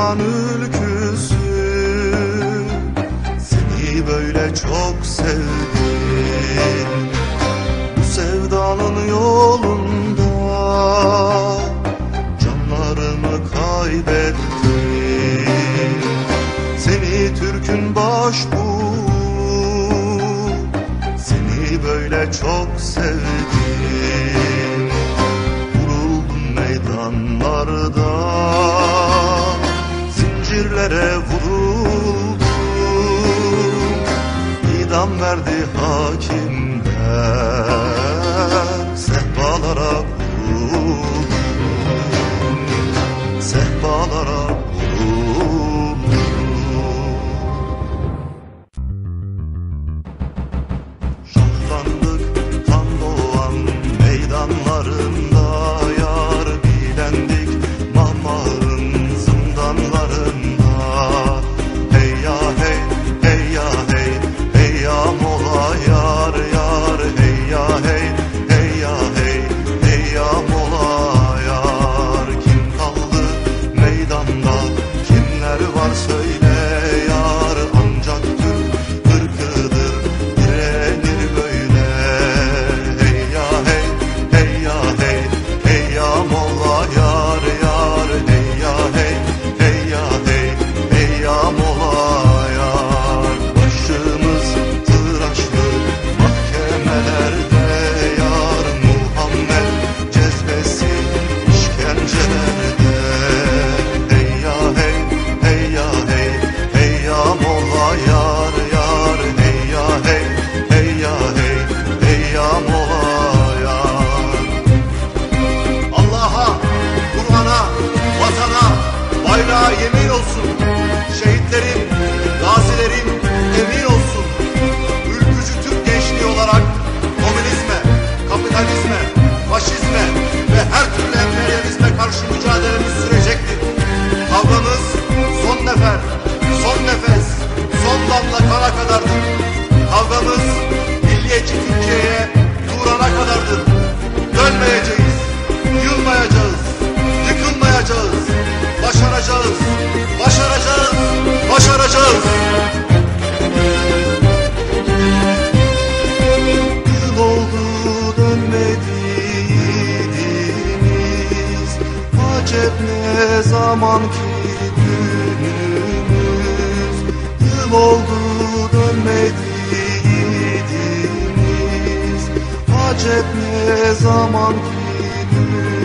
Aman ülküsü. Seni böyle çok sevdim. Bu sevdanın yolunda Canlarımı kaybettim. Seni Türk'ün başbuğu Seni böyle çok sevdim. Wilson. Acep ne zaman ki günümüz Yıl oldu dönmedi yiğidimiz Acep ne zaman ki günümüz.